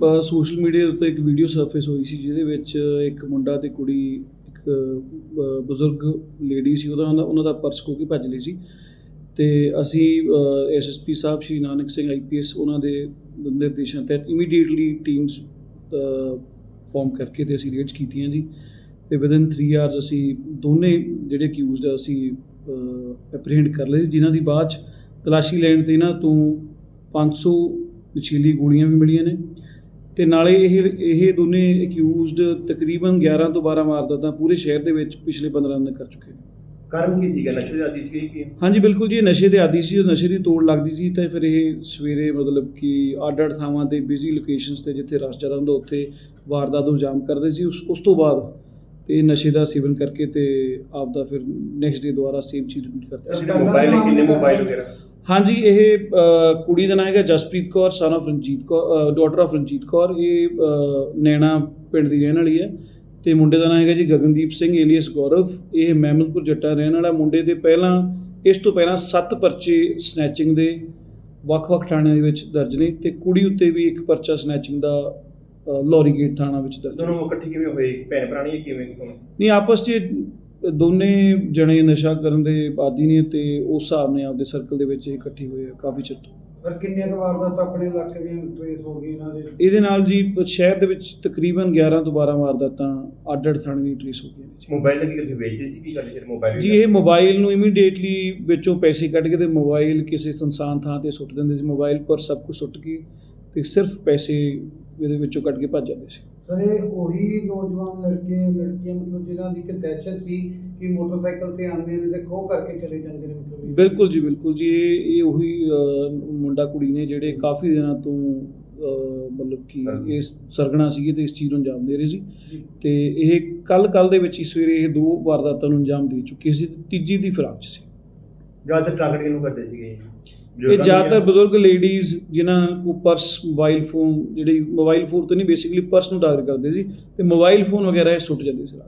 Social media ਉੱਤੇ ਇੱਕ video surface ਹੋਈ ਸੀ ਜਿਹਦੇ ਵਿੱਚ ਇੱਕ ਮੁੰਡਾ ਤੇ ਕੁੜੀ ਇੱਕ ਬਜ਼ੁਰਗ ਲੇਡੀ ਸੀ ਉਹਦਾ ਉਹਨਾਂ ਦਾ ਪਰਸ ਖੋਹ ਕੇ ਭੱਜ ਲਈ ਸੀ। ਤੇ ਅਸੀਂ ਐਸਐਸਪੀ ਸਾਹਿਬ ਸ਼੍ਰੀ ਨਾਨਕ ਸਿੰਘ ਆਈਪੀਐਸ ਉਹਨਾਂ ਦੇ ਨਿਰਦੇਸ਼ਾਂ ਤਹਿਤ ਇਮੀਡੀਏਟਲੀ ਟੀਮਸ ਫਾਰਮ ਕਰਕੇ ਤੇ ਅਸੀਂ ਰੇਡਸ ਕੀਤੀਆਂ ਜੀ। ਤੇ ਵਿਦਿਨ 3 ਆਵਰਸ ਅਸੀਂ ਦੋਨੇ ਜਿਹੜੇ ਅਕਿਊਜ਼ਡ ਆ ਅਸੀਂ ਐਪਰੀਹੈਂਡ ਕਰ ਲਏ। ਸੀ, ਜਿਨ੍ਹਾਂ ਦੀ ਬਾਅਦ 'ਚ ਤਲਾਸ਼ੀ ਲੈਣ ਤੇ ਇਹਨਾਂ ਤੋਂ 500 ਨਸ਼ੀਲੀ ਗੋਲੀਆਂ ਵੀ ਮਿਲੀਆਂ ਨੇ। ਤੇ ਨਾਲੇ ਇਹ ਇਹ ਦੋਨੇ ਅਕਿਊਜ਼ਡ ਤਕਰੀਬਨ 11 ਤੋਂ 12 ਵਾਰਦਾਤਾਂ ਪੂਰੇ ਸ਼ਹਿਰ ਦੇ ਵਿੱਚ ਪਿਛਲੇ 15 ਦਿਨ ਕਰ ਚੁੱਕੇ ਨੇ। ਕਾਰਨ ਕੀ ਸੀਗਾ? ਨਸ਼ੇ ਦੀ ਆਦੀ ਸੀ ਕਿ? ਹਾਂਜੀ ਬਿਲਕੁਲ ਜੀ ਇਹ ਨਸ਼ੇ ਦੇ ਆਦੀ ਸੀ ਉਹ ਨਸ਼ੇ ਦੀ ਤੋੜ ਲੱਗਦੀ ਸੀ ਤਾਂ ਫਿਰ ਇਹ ਸਵੇਰੇ ਮਤਲਬ ਕਿ ਅੱਡ ਅੱਡ ਥਾਵਾਂ ਤੇ ਬਿਜ਼ੀ ਲੋਕੇਸ਼ਨਸ ਤੇ ਜਿੱਥੇ ਰਸ਼ ਜ਼ਿਆਦਾ ਹੁੰਦਾ ਉੱਥੇ ਵਾਰਦਾਤ ਨੂੰ ਅੰਜਾਮ ਕਰਦੇ ਸੀ। ਉਸ ਉਸ ਤੋਂ ਬਾਅਦ ਤੇ ਨਸ਼ੇ ਦਾ ਸੇਵਨ ਕਰਕੇ ਤੇ ਆਪ ਦਾ ਫਿਰ ਨੈਕਸਟ ਡੇ ਦੁਬਾਰਾ ਸੇਮ ਚੀਜ਼ ਰਿਪੀਟ ਕਰਦੇ ਸੀ। ਮੋਬਾਈਲ ਕਿੰਨੇ ਮੋਬਾਈਲ ਵਗੈਰਾ? ਹਾਂਜੀ ਇਹ ਕੁੜੀ ਦਾ ਨਾਮ ਹੈਗਾ Jaspreet Kaur son of Ranjit Kaur daughter of Ranjit Kaur ਇਹ ਨੈਣਾ ਪਿੰਡ ਦੀ ਰਹਿਣ ਵਾਲੀ ਹੈ ਤੇ ਮੁੰਡੇ ਦਾ ਨਾਮ ਹੈਗਾ ਜੀ ਗਗਨਦੀਪ ਸਿੰਘ ਏਲੀਅਸ ਗੌਰਵ ਇਹ ਮਹਿਮਦਪੁਰ ਜੱਟਾ ਰਹਿਣ ਵਾਲਾ ਮੁੰਡੇ ਦੇ ਪਹਿਲਾਂ ਇਸ ਤੋਂ ਪਹਿਲਾਂ 7 ਪਰਚੇ ਸਨੈਚਿੰਗ ਦੇ ਵੱਖ-ਵੱਖ ਥਾਣਿਆਂ ਦੇ ਵਿੱਚ ਦਰਜ ਨੇ ਤੇ ਕੁੜੀ ਉੱਤੇ ਵੀ ਇੱਕ ਪਰਚਾ ਸਨੈਚਿੰਗ ਦਾ ਅ, ਲੋਰੀ ਗੇਟ ਥਾਣਾ ਵਿੱਚ ਦਰਜ ਦੋਨੋਂ ਇਕੱਠੇ ਕਿਵੇਂ ਹੋਏ? ਭੈਣ ਭਰਾ ਨਹੀਂ ਕਿਵੇਂ ਕਿਵੇਂ? ਨਹੀਂ ਆਪਸ 'ਚ ਇਹ ਦੋਨੇ ਜਣੇ ਨਸ਼ਾ ਕਰਨ ਦੇ ਆਦੀ ਨੇ ਤੇ ਉਸ ਹਿਸਾਬ ਨਾਲ ਆਪਦੇ ਸਰਕਲ ਦੇ ਵਿੱਚ ਇਹ ਇਕੱਠੇ ਹੋਏ ਆ ਕਾਫੀ ਚਿਰ ਤੋਂ। ਪਰ ਕਿੰਨੀਆਂ ਕੁ ਵਾਰਦਾਤਾਂ ਆਪਣੇ ਇਲਾਕੇ ਦੀਆਂ ਟ੍ਰੇਸ ਹੋ ਗਈ ਇਹਨਾਂ ਦੇ? ਇਹਦੇ ਨਾਲ ਜੀ ਸ਼ਹਿਰ ਦੇ ਵਿੱਚ ਤਕਰੀਬਨ 11 ਤੋਂ 12 ਵਾਰਦਾਤਾਂ ਅੱਡ ਅੱਡ ਥਾਣੇ ਦੀ ਟ੍ਰੇਸ ਹੋ ਗਈਆਂ ਨੇ ਜੀ। ਮੋਬਾਈਲ ਕੀ ਕਿਤੇ ਵੇਚਦੇ ਸੀ ਕੀ ਗੱਲ ਸੀ ਮੋਬਾਈਲ ਜੀ ਇਹ ਮੋਬਾਈਲ ਨੂੰ ਇਮੀਡੀਏਟਲੀ ਵਿੱਚੋਂ ਪੈਸੇ ਕੱਢ ਕੇ ਤੇ ਮੋਬਾਈਲ ਕਿਸੇ ਸੁਨਸਾਨ ਥਾਂ ਤੇ ਸੁੱਟ ਦਿੰਦੇ ਸੀ। ਮੋਬਾਈਲ ਪਰ ਸਭ ਕੁਝ ਸੁੱਟ ਕੇ ਤੇ ਸਿਰਫ ਪੈਸੇ ਇਹਦੇ ਵਿੱਚੋਂ ਕੱਢ ਕੇ ਭੱਜ ਜਾਂਦੇ ਸੀ। ਸਰ ਇਹ ਉਹੀ ਨੌਜਵਾਨ ਲੜਕੇ ਲੜਕੀਆਂ ਮਤਲਬ ਜਿਨ੍ਹਾਂ ਦੀ ਕਿ ਦਹਿਸ਼ਤ ਸੀ ਕਿ ਮੋਟਰਸਾਈਕਲ ਤੇ ਆਉਂਦੇ ਨੇ ਤੇ ਖੋਹ ਕਰਕੇ ਚਲੇ ਜਾਂਦੇ ਨੇ ਮਤਲਬ ਇਹ। ਬਿਲਕੁਲ ਜੀ ਬਿਲਕੁਲ ਜੀ ਇਹ ਇਹ ਉਹੀ ਮੁੰਡਾ ਕੁੜੀ ਨੇ ਜਿਹੜੇ ਕਾਫੀ ਦਿਨਾਂ ਤੋਂ ਮਤਲਬ ਕਿ ਇਹ ਸਰਗਣਾ ਸੀਗੇ ਤੇ ਇਸ ਚੀਜ਼ ਨੂੰ ਅੰਜਾਮ ਦੇ ਰਹੇ ਸੀ ਜੀ। ਤੇ ਇਹ ਕੱਲ ਕੱਲ ਦੇ ਵਿੱਚ ਹੀ ਸਵੇਰੇ ਇਹ ਦੋ ਵਾਰਦਾਤਾਂ ਨੂੰ ਅੰਜਾਮ ਦੇ ਚੁੱਕੇ ਸੀ ਤੇ ਤੀਜੀ ਦੀ ਫਿਰਾਕ 'ਚ ਸੀ ਜ਼ਿਆਦਾਤਰ ਟਾਰਗੇਟ ਕਿਹਨੂੰ ਕਰਦੇ ਸੀਗੇ ਇਹ ਜ਼ਿਆਦਾਤਰ ਬਜ਼ੁਰਗ ਲੇਡੀਜ਼ ਜਿਨ੍ਹਾਂ ਕੋ ਪਰਸ ਮੋਬਾਈਲ ਫੋਨ ਜਿਹੜੀ ਮੋਬਾਈਲ ਫੋਨ ਤੇ ਨਹੀਂ ਬੇਸਿਕਲੀ ਪਰਸ ਨੂੰ ਟਾਰਗੇਟ ਕਰਦੇ ਸੀ ਤੇ ਮੋਬਾਈਲ ਫੋਨ ਵਗੈਰਾ ਇਹ ਸੁੱਟ ਜਾਂਦੇ ਸੀ ਰਾਤ